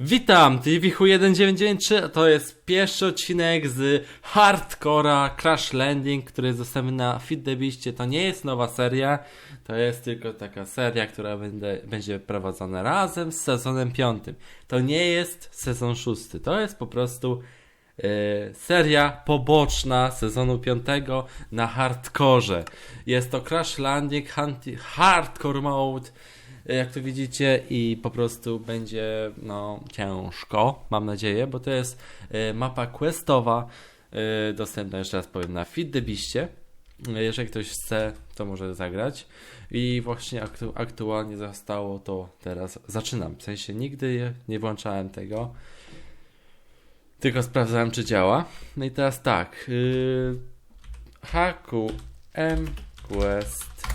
Witam, TVH 1993 to jest pierwszy odcinek z Hardcora Crash Landing, który jest dostępny na Fit the. To nie jest nowa seria, to jest tylko taka seria, która będzie, będzie prowadzona razem z sezonem piątym. To nie jest sezon szósty, to jest po prostu e, seria poboczna sezonu piątego na hardkorze. Jest to Crash Landing Hardcore Mode jak to widzicie i po prostu będzie no ciężko, mam nadzieję, bo to jest e, mapa questowa e, dostępna jeszcze raz powiem na Fit the. E, Jeżeli ktoś chce, to może zagrać. I właśnie aktu aktualnie zostało to teraz zaczynam. W sensie nigdy nie włączałem tego. Tylko sprawdzałem, czy działa. No i teraz tak. Yy, Haku M Quest.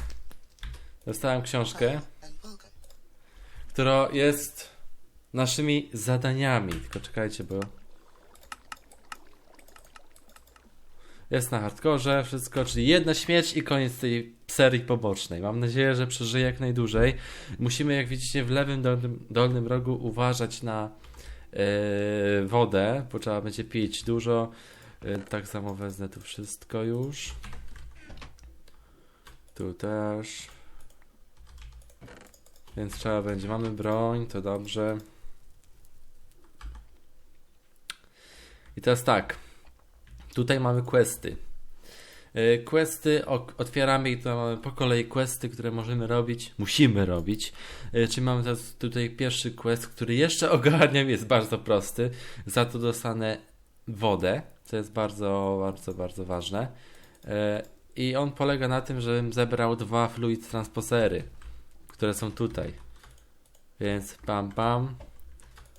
Dostałem książkę która jest naszymi zadaniami. Tylko czekajcie, bo jest na hardkorze wszystko, czyli jedna śmierć i koniec tej serii pobocznej. Mam nadzieję, że przeżyję jak najdłużej. Musimy, jak widzicie, w lewym dolnym, dolnym rogu uważać na yy, wodę, bo trzeba będzie pić dużo. Yy, tak samo wezmę tu wszystko już. Tu też. Więc trzeba będzie. Mamy broń, to dobrze. I teraz tak. Tutaj mamy questy. Yy, Questy otwieramy i tutaj mamy po kolei questy, które możemy robić, musimy robić. Yy, Czyli mamy teraz tutaj pierwszy quest, który jeszcze ogarniam, jest bardzo prosty. Za to dostanę wodę, co jest bardzo, bardzo, bardzo ważne. Yy, I on polega na tym, żebym zebrał dwa fluid transposery które są tutaj. Więc pam pam.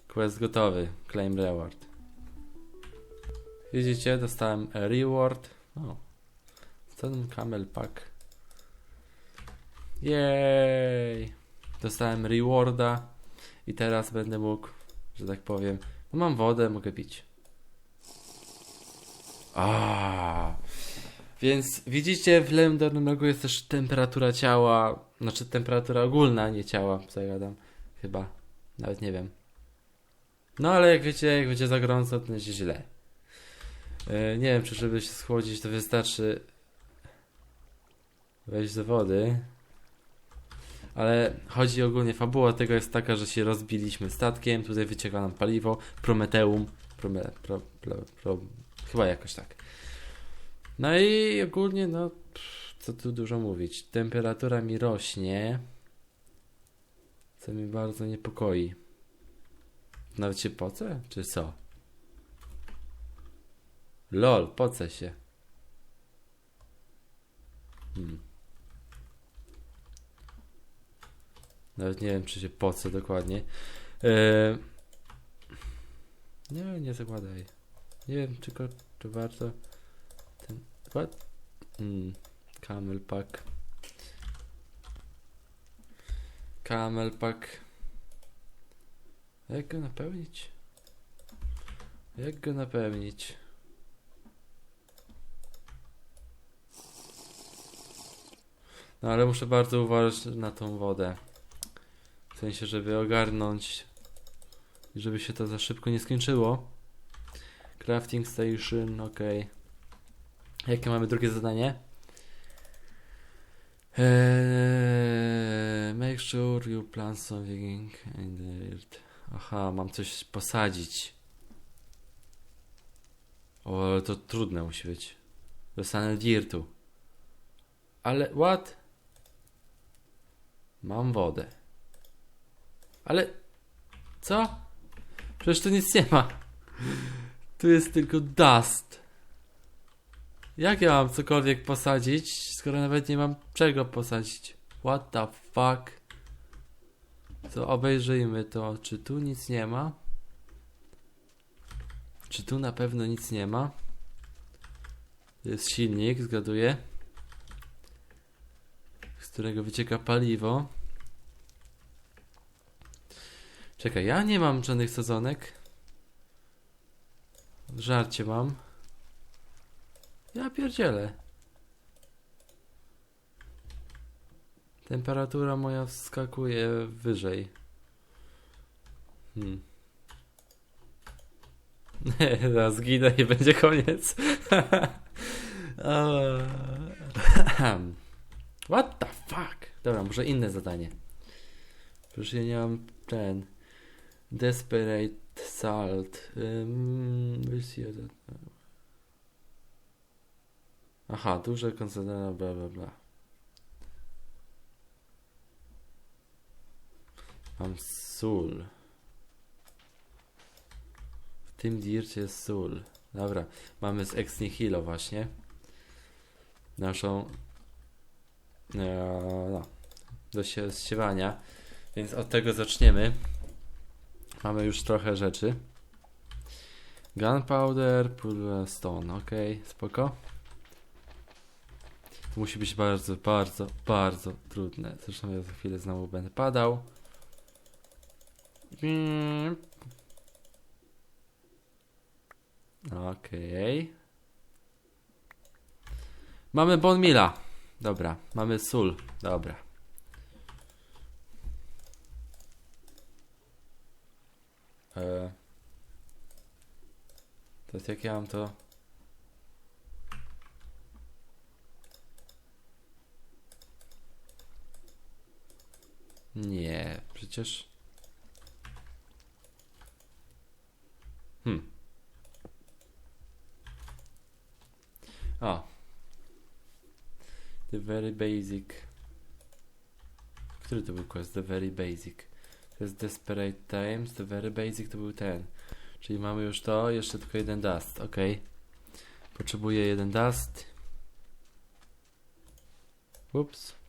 Quest gotowy. Claim reward. Widzicie, dostałem reward. O. Ten camel pack. Jej. Dostałem rewarda. I teraz będę mógł, że tak powiem. No mam wodę, mogę pić. A. Więc widzicie, w lewym dolnym rogu jest też temperatura ciała, znaczy temperatura ogólna, nie ciała, co ja gadam, chyba, nawet nie wiem. No ale jak wiecie, jak będzie za gorąco, to będzie źle. Yy, nie wiem, czy żeby się schłodzić, to wystarczy wejść do wody. Ale chodzi ogólnie, fabuła tego jest taka, że się rozbiliśmy statkiem, tutaj wycieka nam paliwo, Prometeum, prome, pro, pro, pro, chyba jakoś tak. No i ogólnie, no, co tu dużo mówić. Temperatura mi rośnie, co mnie bardzo niepokoi. Nawet się poce, czy co? Lol, poce się. Hmm. Nawet nie wiem, czy się poce dokładnie. Eee... Nie, nie zakładaj. Nie wiem, czy, czy warto. What? Mm, camel pack. Camel pack. Jak go napełnić? Jak go napełnić? No ale muszę bardzo uważać na tą wodę. W sensie, żeby ogarnąć, żeby się to za szybko nie skończyło. Crafting station, ok. Jakie mamy drugie zadanie? Eee, make sure you plant something in the earth. Aha, mam coś posadzić. O, ale to trudne musi być. Dostanę dirtu. Ale, what? Mam wodę. Ale, co? Przecież tu nic nie ma. Tu jest tylko dust. Jak ja mam cokolwiek posadzić, skoro nawet nie mam czego posadzić? What the fuck? To obejrzyjmy to, czy tu nic nie ma? Czy tu na pewno nic nie ma? Jest silnik, zgaduję. Z którego wycieka paliwo. Czekaj, ja nie mam żadnych sadzonek. Żarcie mam. Ja pierdzielę. Temperatura moja wskakuje wyżej. Hmm. Zaraz zginę i będzie koniec. What the fuck? Dobra, może inne zadanie. Przecież ja nie mam ten. Desperate Salt. Um, Aha, duże koncentrata, bla bla bla. Mam sól. W tym dircie jest sól. Dobra, mamy z Ex Nihilo właśnie. Naszą e, no, do zsiewania. Więc od tego zaczniemy. Mamy już trochę rzeczy. Gunpowder, Pulver Stone, ok, spoko. To musi być bardzo, bardzo, bardzo trudne. Zresztą ja za chwilę znowu będę padał. Okej. Mamy Bon Mila. Dobra, mamy sól. Dobra. E... To jest jak ja mam to... Nie, przecież... Hmm. O. The very basic. Który to był quest? The very basic. To jest Desperate Times. The very basic to był ten. Czyli mamy już to, jeszcze tylko jeden dust. Ok. Potrzebuję jeden dust. Ups.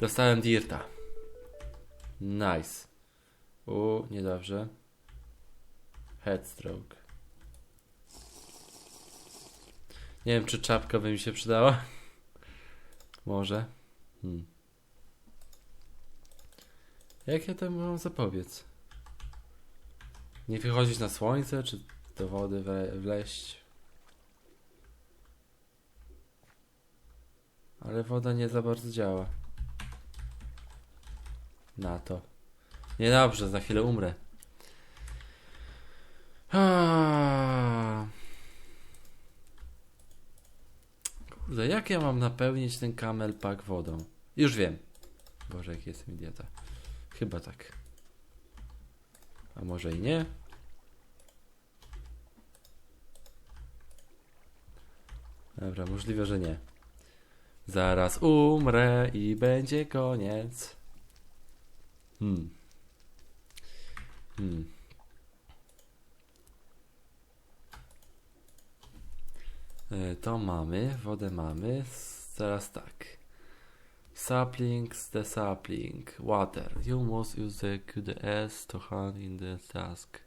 Dostałem dirta. Nice. U, niedobrze. Headstroke. Nie wiem, czy czapka by mi się przydała. Może. Hmm. Jak ja to mam zapobiec? Nie wychodzić na słońce, czy do wody we, wleść? Ale woda nie za bardzo działa. Na to. Niedobrze, za chwilę umrę. Ah. Kurde, jak ja mam napełnić ten camel pack wodą? Już wiem. Boże, jak jestem idiota. Chyba tak. A może i nie? Dobra, możliwe, że nie. Zaraz umrę i będzie koniec. Hmm. Hmm. E, To mamy, wodę mamy. Teraz tak. Saplings, the sapling, water. You must use the QDS to hand in the task.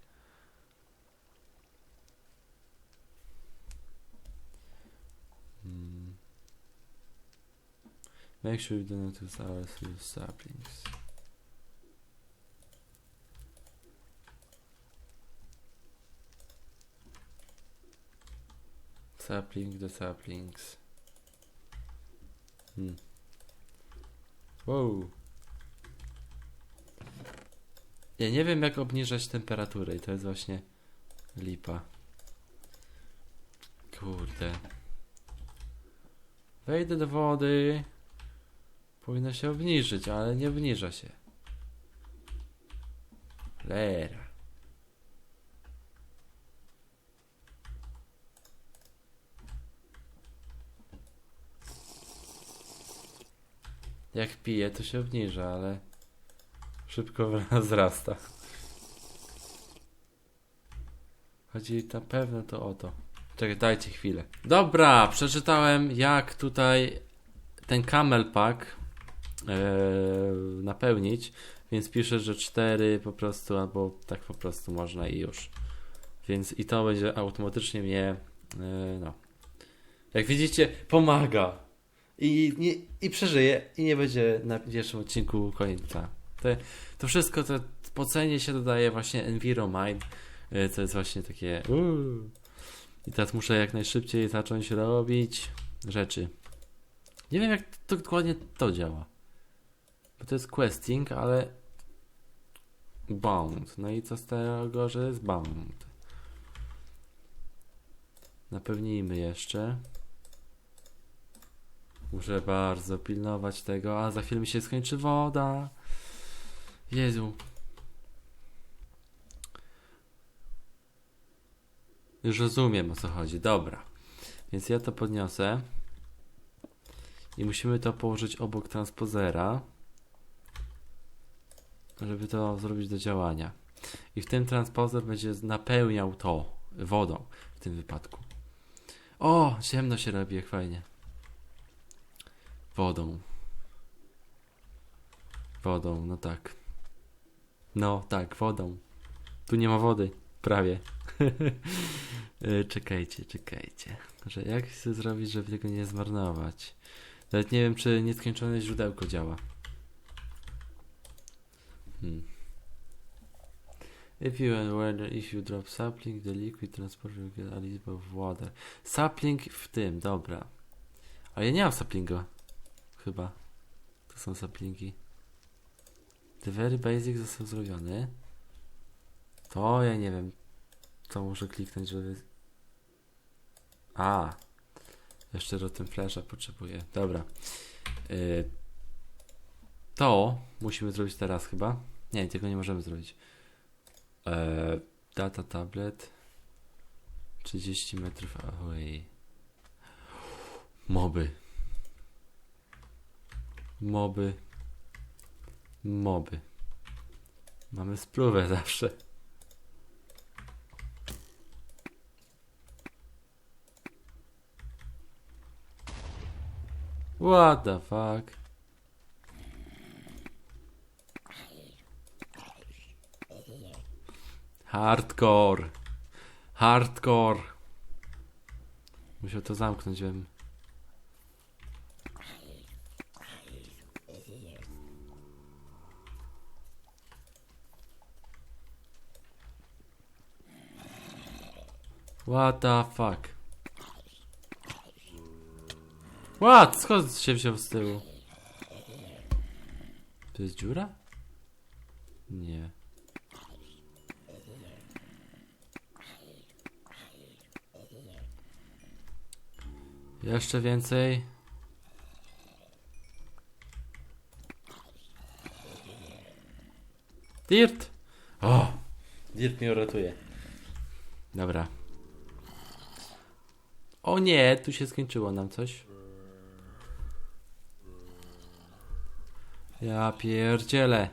Hmm. Make sure you do not use ours, use saplings. Sapling the saplings. Hmm. Wow. Ja nie wiem jak obniżać temperaturę i to jest właśnie lipa. Kurde. Wejdę do wody. Powinno się obniżyć, ale nie obniża się. Lera. Jak piję, to się obniża, ale szybko wzrasta. Chodzi na pewno to o to. Czekaj, dajcie chwilę. Dobra, przeczytałem jak tutaj ten camel pack e, napełnić, więc piszę, że 4 po prostu, albo tak po prostu można i już. Więc i to będzie automatycznie mnie, e, no. Jak widzicie, pomaga. I, nie, I przeżyje, i nie będzie na pierwszym odcinku końca. To, to wszystko, to po cenie się dodaje właśnie Enviromine, e, co jest właśnie takie. I teraz muszę jak najszybciej zacząć robić rzeczy. Nie wiem, jak to dokładnie to działa. Bo to jest questing, ale. Bound. No i co z tego, że jest bound? Napełnijmy jeszcze. Muszę bardzo pilnować tego, a za chwilę mi się skończy woda. Jezu. Już rozumiem o co chodzi. Dobra. Więc ja to podniosę. I musimy to położyć obok transpozera, żeby to zrobić do działania. I w tym transpozer będzie napełniał to wodą w tym wypadku. O, ciemno się robi, jak fajnie. Wodą. Wodą, no tak. No tak, wodą. Tu nie ma wody, prawie. E, czekajcie, czekajcie. Że jak chcę zrobić, żeby tego nie zmarnować? Nawet nie wiem, czy nieskończone źródełko działa. Hmm. If you and whether if you drop sapling, the liquid transport will get a little of water. Sapling w tym, dobra. Ale ja nie mam saplinga. Chyba. To są saplingi. The very basic został zrobiony. To ja nie wiem. To muszę kliknąć, żeby... A. Jeszcze do tym flasha potrzebuję. Dobra. Y, to musimy zrobić teraz chyba. Nie, tego nie możemy zrobić. E, data tablet. 30 metrów away. Moby. Moby. Moby. Mamy spluwę zawsze. What the fuck? Hardcore. Hardcore. Musiał to zamknąć, wiem. What the fuck? What? Skąd się wziął z tyłu? To jest dziura? Nie. Jeszcze więcej. Dirt! O! Dirt mnie uratuje. Dobra. O nie, tu się skończyło nam coś. Ja pierdzielę.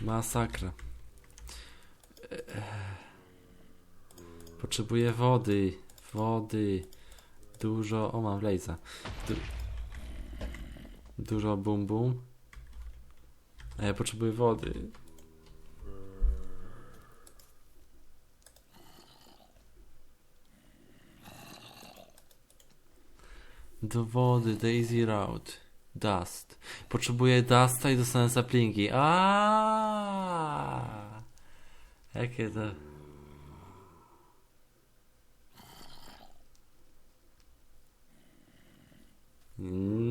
Masakra. Potrzebuję wody. Wody. Dużo. O, mam lejza. Du dużo bum bum. A ja potrzebuję wody. Do wody, Daisy Route. Dust. Potrzebuję dusta i dostanę saplingi. A. Jakie to.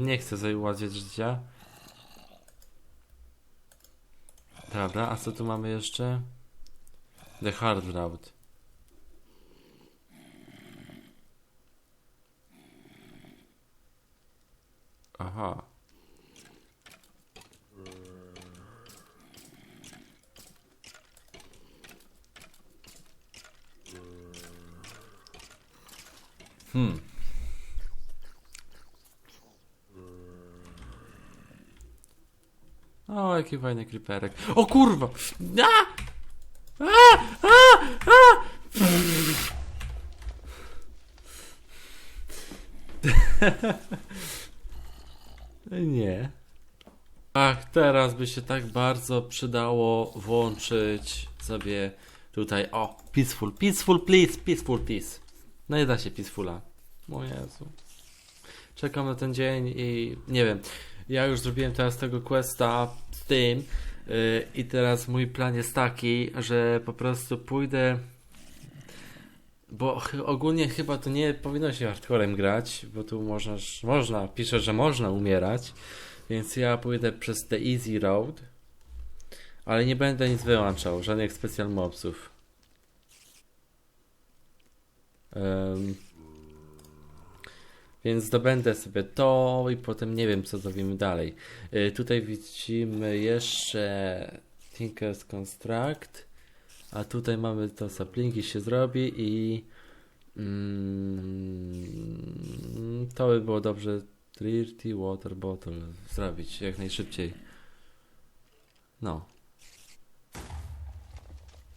Nie chcę sobie ułatwiać życia. Dobra, a co tu mamy jeszcze? The hard route. Aha. Hmm. O, jaki fajny creeperek. O kurwa! A! A! A! A! Nie. Ach, teraz by się tak bardzo przydało włączyć sobie tutaj, o, peaceful, peaceful please, peaceful please. No nie da się peacefula. O Jezu. Czekam na ten dzień i nie wiem. Ja już zrobiłem teraz tego questa z tym yy, i teraz mój plan jest taki, że po prostu pójdę Bo ogólnie chyba to nie powinno się hardcorem grać, bo tu można, można, pisze, że można umierać, więc ja pójdę przez the easy road, ale nie będę nic wyłączał, żadnych specjal mobsów. Em, więc zdobędę sobie to i potem nie wiem co zrobimy dalej. Y, tutaj widzimy jeszcze Tinker's Construct, a tutaj mamy to saplingi się zrobi i mm, to by było dobrze Dirty Water Bottle zrobić jak najszybciej. No.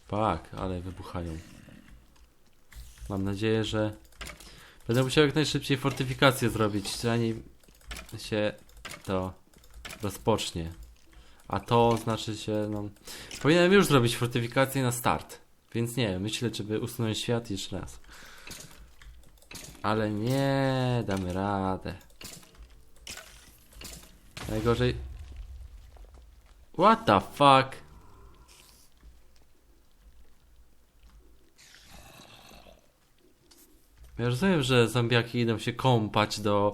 Tak, ale wybuchają. Mam nadzieję, że będę musiał jak najszybciej fortyfikację zrobić, zanim się to rozpocznie. A to znaczy się, no. Powinienem już zrobić fortyfikację na start. Więc nie, myślę, żeby usunąć świat jeszcze raz. Ale nie, damy radę. Najgorzej. What the fuck? Ja rozumiem, że zombiaki idą się kąpać do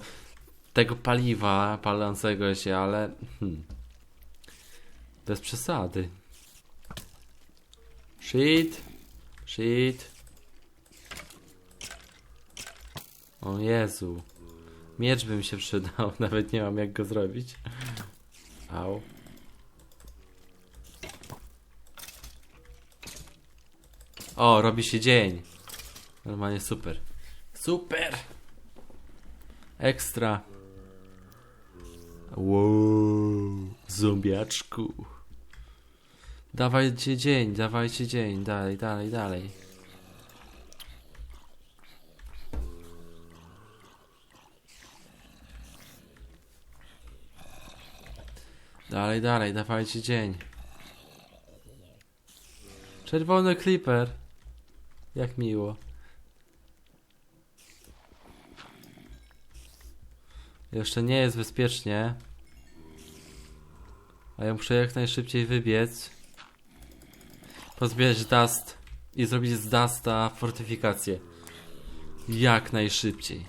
tego paliwa palącego się, ale hmm, bez przesady. Shit, shit. O Jezu. Miecz by mi się przydał, nawet nie mam jak go zrobić. Au. O, robi się dzień. Normalnie super. Super! Ekstra. Wow, zombiaczku. Dawajcie dzień, dawajcie dzień, dalej, dalej, dalej. Dalej, dalej, dawajcie dzień. Czerwony creeper. Jak miło. Jeszcze nie jest bezpiecznie. A ja muszę jak najszybciej wybiec. Pozbierać dust i zrobić z dusta fortyfikację. Jak najszybciej.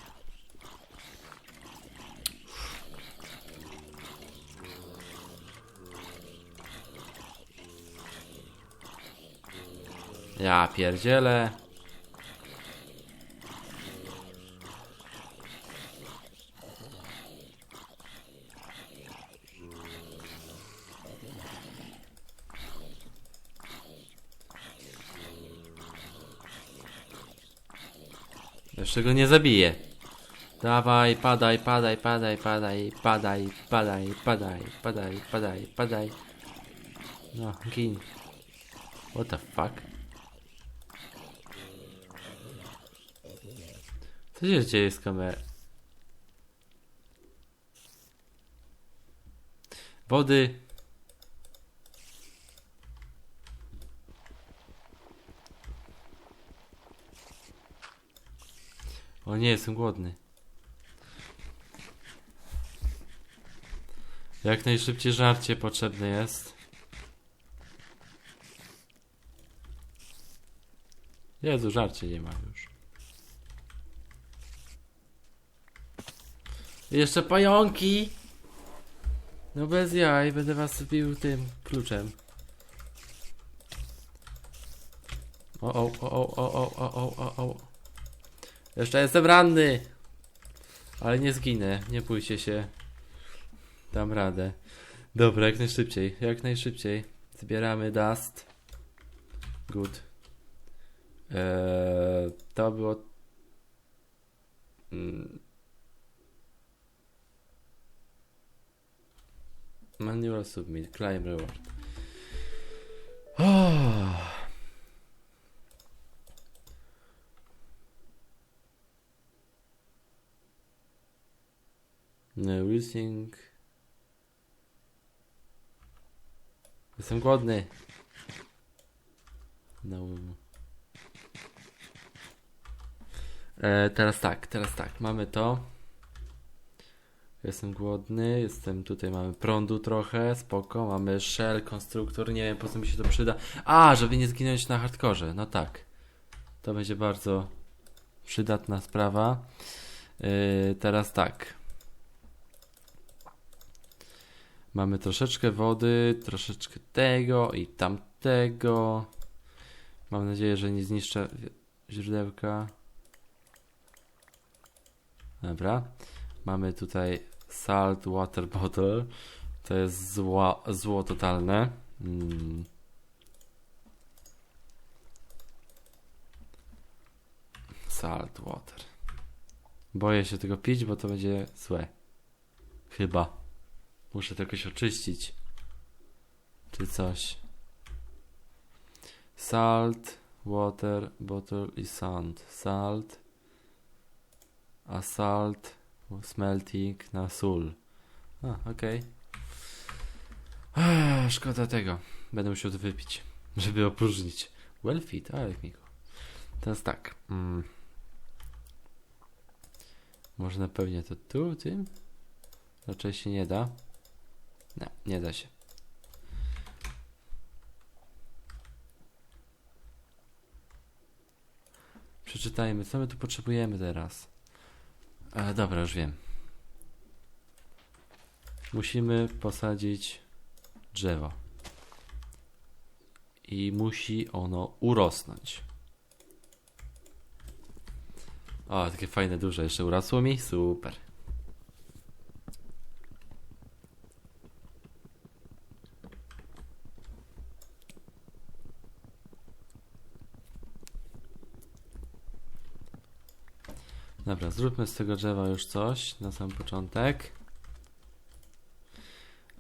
Ja pierdzielę. Jeszcze go nie zabiję. Dawaj, padaj, padaj, padaj, padaj, padaj, padaj, padaj, padaj, padaj, padaj. No, gin. What the fuck? Co się dzieje z kamerą? Wody. O nie, jestem głodny. Jak najszybciej żarcie potrzebne jest. Jezu, żarcie nie ma już. Jeszcze pająki! No bez jaj, będę was bił tym kluczem. O, o, o, o, o, o, o, o, o. Jeszcze jestem ranny! Ale nie zginę, nie bójcie się. Dam radę. Dobra, jak najszybciej, jak najszybciej. Zbieramy dust. Good. Eee, to było... Mm. Manual submit, climb reward. Oh. No using. Jestem głodny. No. E, teraz tak, teraz tak, mamy to. Jestem głodny, jestem tutaj, mamy prądu trochę, spoko, mamy shell, konstruktor, nie wiem po co mi się to przyda. A, żeby nie zginąć na hardkorze, no tak. To będzie bardzo przydatna sprawa. Yy, teraz tak. Mamy troszeczkę wody, troszeczkę tego i tamtego. Mam nadzieję, że nie zniszczę źródełka. Dobra. Mamy tutaj salt water bottle. To jest zło, zło totalne. Mm. Salt water. Boję się tego pić, bo to będzie złe. Chyba. Muszę to jakoś oczyścić. Czy coś. Salt, water, bottle i sand. Salt, a salt, smelting na sól. A, okej. Okay. Szkoda tego. Będę musiał to wypić, żeby opróżnić. Well fit, ale jak miło. Teraz tak. Mm. Można pewnie to tu, tym? Raczej się nie da. Nie, nie da się. Przeczytajmy, co my tu potrzebujemy teraz. E, dobra, już wiem. Musimy posadzić drzewo. I musi ono urosnąć. O, takie fajne, duże. Jeszcze urosło mi? Super. Dobra, zróbmy z tego drzewa już coś na sam początek.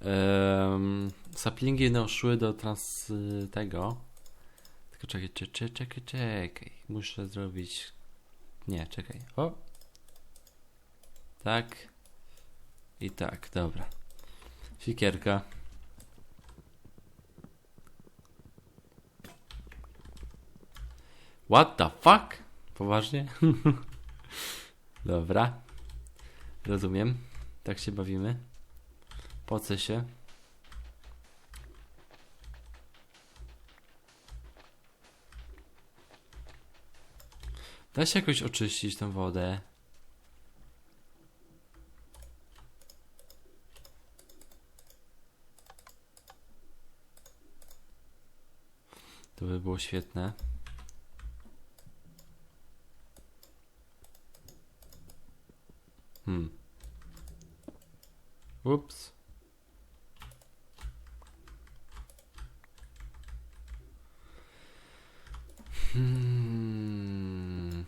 Um, saplingi no szły do trans y, tego. Tylko czekaj, czekaj, czekaj, czekaj. Muszę zrobić. Nie, czekaj. O! Tak. I tak, dobra. Sikierka. What the fuck? Poważnie? Dobra. Rozumiem. Tak się bawimy. Poce się. Da się jakoś oczyścić tą wodę. To by było świetne. Hmm. Ups. Hmm.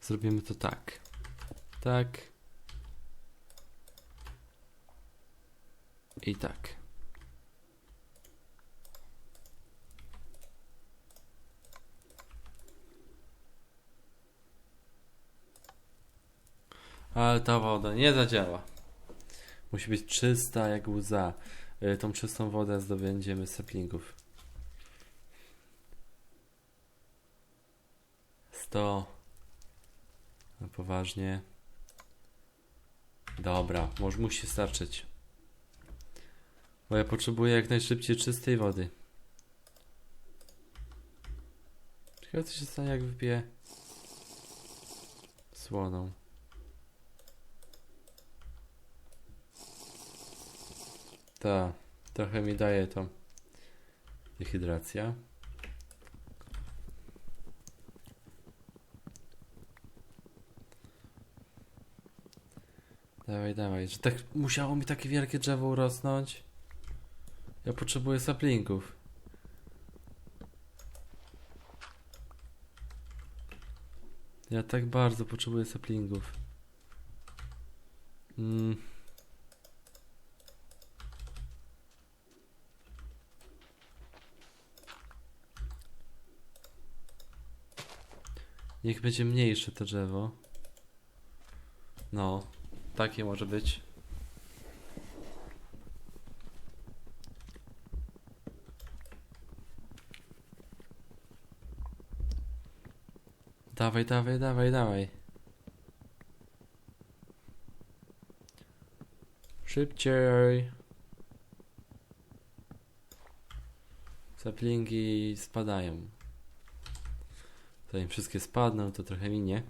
Zrobimy to tak. Tak. I tak. Ale ta woda nie zadziała. Musi być czysta jak łza. Y, Tą czystą wodę zdobędziemy z saplingów. 100. No poważnie. Dobra, może musi starczyć. Bo ja potrzebuję jak najszybciej czystej wody. Ciekawe co się stanie jak wypiję słoną. Ta, trochę mi daje to dehydracja. Dawaj, dawaj, że tak musiało mi takie wielkie drzewo urosnąć. Ja potrzebuję saplingów. Ja tak bardzo potrzebuję saplingów. Mm. Niech będzie mniejsze to drzewo. No, takie może być. Dawaj, dawaj, dawaj, dawaj. Szybciej. Saplingi spadają. Zanim wszystkie spadną, to trochę minie.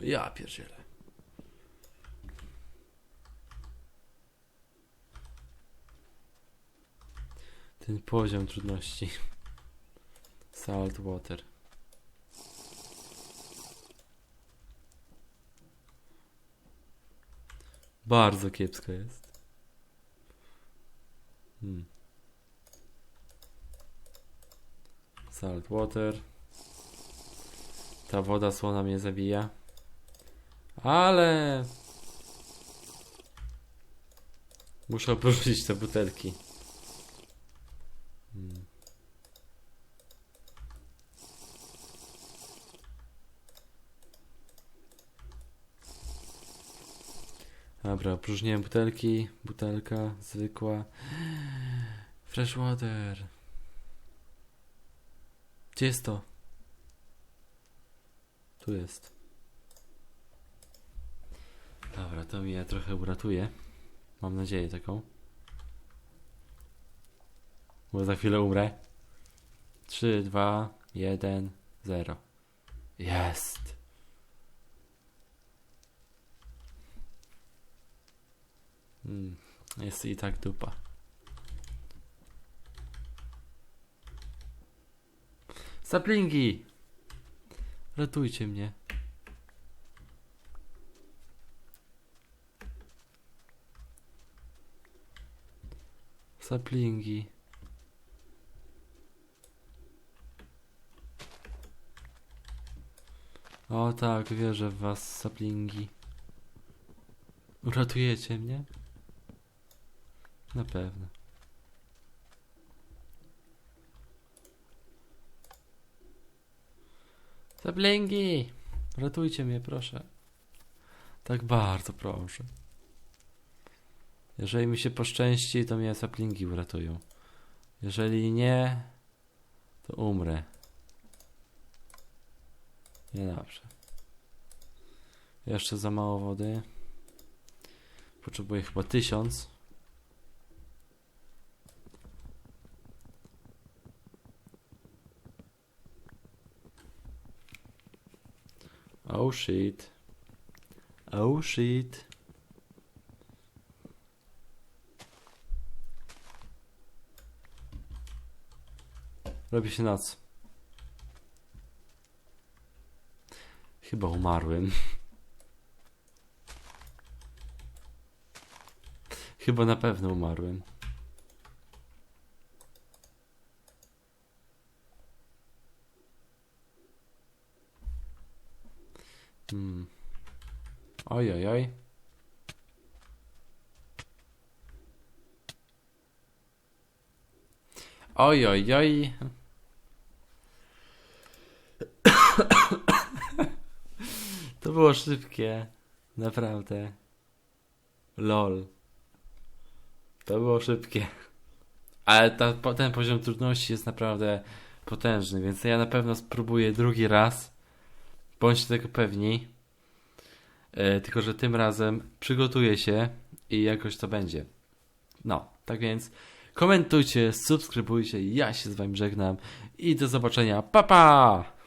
Ja pierdzielę. Ten poziom trudności. Salt water. Bardzo kiepsko jest. Hmm. Salt water. Ta woda słona mnie zabija. Ale muszę opróżnić te butelki. Hmm. Dobra, opróżniłem butelki. Butelka zwykła. Fresh water. Gdzie jest to? Tu jest. Dobra, to mnie trochę uratuje. Mam nadzieję taką. Bo za chwilę umrę. 3, 2, 1, 0. Jest. Hmm, jest i tak dupa. Saplingi! Ratujcie mnie. Saplingi. O tak, wierzę w was, saplingi. Uratujecie mnie? Na pewno. Saplingi! Ratujcie mnie, proszę. Tak bardzo proszę. Jeżeli mi się poszczęści, to mnie saplingi uratują. Jeżeli nie, to umrę. Niedobrze. Jeszcze za mało wody. Potrzebuję chyba tysiąc. Oh shit. Oh shit. Robi się noc. Chyba umarłem. Chyba na pewno umarłem. Hmm. Oj, oj, oj. Oj, oj, oj. To było szybkie. Naprawdę. Lol. To było szybkie. Ale ta, ten poziom trudności jest naprawdę potężny, więc ja na pewno spróbuję drugi raz. Bądźcie tego pewni. E, tylko, że tym razem przygotuję się i jakoś to będzie. No, tak więc komentujcie, subskrybujcie. Ja się z Wami żegnam i do zobaczenia. Pa pa!